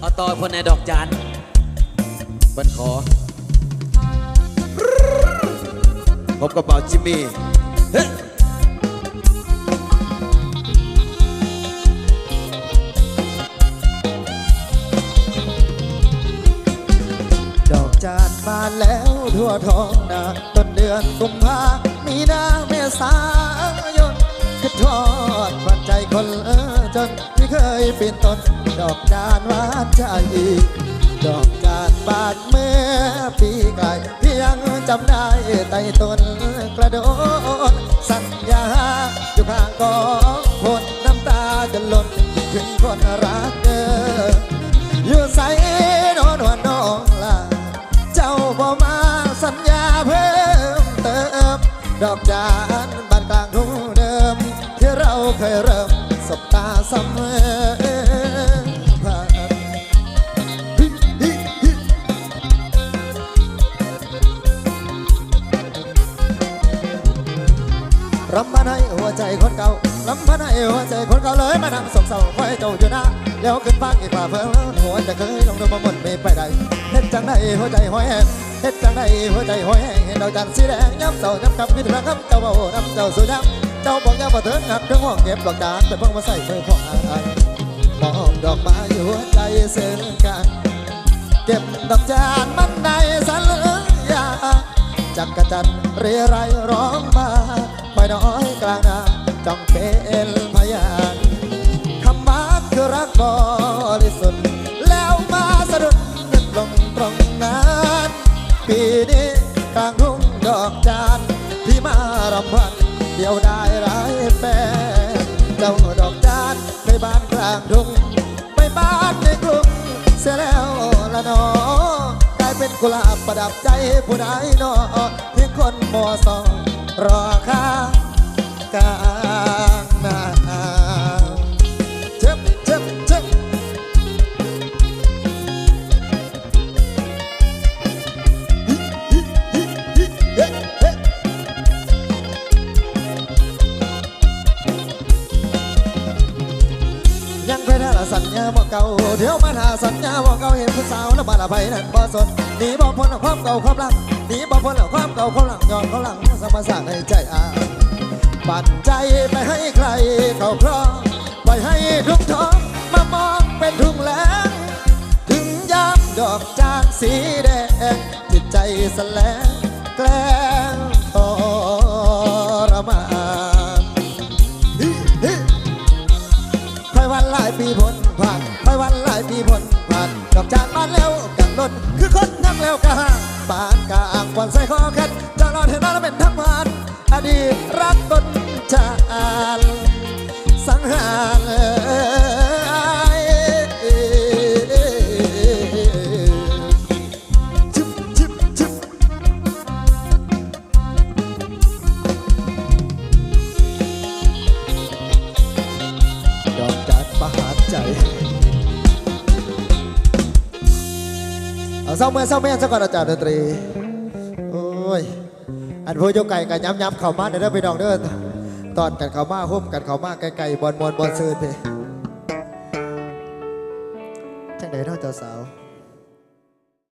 เอาต่อคนในดอกจานเปิ้นขอพบกับเป่าจิมมี่เฮ้ดอกจานบานแล้วทั่วท้องนาต้นเดือนกุมภามีนาเมษายนคือทอดฝันใจคนเออ จนที่เคยเปีนต้น ดอกจานหวานใจ ดอกจานบานเมื่อปีกายเพียงจำได้ไต่ต้นกระโดดสัญญาอยู่ข้างกองคนน้ำตาจะหล่นถึงคนรักเดิมอยู่ใส่นอนวันน้องลาเจ้าบ่มาสัญญาเพิ่มเติมดอกจาน เสมอรำพันให้หัวใจคนเก่ารำพันให้หัวใจคนเก่าเลยมานั่งสงเศร้าคอยเจ้าอยู่นะเดี๋ยวขึ้นฟังอีกฝ่าเพิ่งหัวจะเคยลงดูมาหมดไม่ไปใดเฮ็ดจังไดหัวใจห้อยแห้งเฮ็ดจังไดหัวใจห้อยแห้งเห็นดอกจันทร์สีแดงย้ำเศร้าย้ำคำคิดถึงคำเจ้าเบาน้ำเจ้าสุย้ำ เจ้าบอกย้ำว่าเถิงหักถึงห้องเก็บดอกจานไปเพิ่งมาใส่มือของอายมอบดอกไม้หัวใจเสื่อกันเก็บดอกจานมันในสัญญาจักกะจันทร์เรไรร้องมาไม่น้อยกลางนาจ้องเป็นพยานคำว่าคือรักบริสุทธิ์แล้วมาสะดุดนึกลงตรงนั้นปีนี้กลางทุ่งดอกจานที่มารำพันเดียวได้ เจ้าดอกจานไปบ้านกลางทุ่งไปบ้านในกรุงเสียแล้วละนอกลายเป็นกุหลาบประดับใจผู้ใดนอเพียงคนมอสองรอค่ากา สัญญาบ่เก่าเดี๋ยวมันหาสัญญาบ่เก่าเห็นผู้สาวแล้วบาดาไปนั่นบ่สนหนีบ่พ้นความเก่าความหลังหนีบ่พ้นความเก่าความหลังย้อนความหลังสมาสร้างให้ใจอาปั่นใจไปให้ใครเขาครองปให้ทุ่งทองมามองเป็นทุ่งแล้งถึงยามดอกจานสีแดงจิตใจสแลงแกล้ วันหลายปีพ้นผ่านไปวันหลายปีพ้นผ่านดอกจานบ้านแล้วกันล้นคือคนทั้งแล้วกะห่างปานกลางวันใส่คอแคันจะรอดเห็นแล้วเป็นทั้งวันอดีตรักตนจานสังหาร ใจเอาเศร้าเมื่อเศร้าแม่ซะก่อนอาจารย์ดนตรีโอ้ยอันพูดโยกไก่กันย้ำย้ำเข่ามาเดี๋ยวได้ไปดองเด้อตอนกันเข่ามาหุ้มกันเข่ามาไกลๆบอลบอลบอลซื่นพี่จังไหนเนเจ้าสาว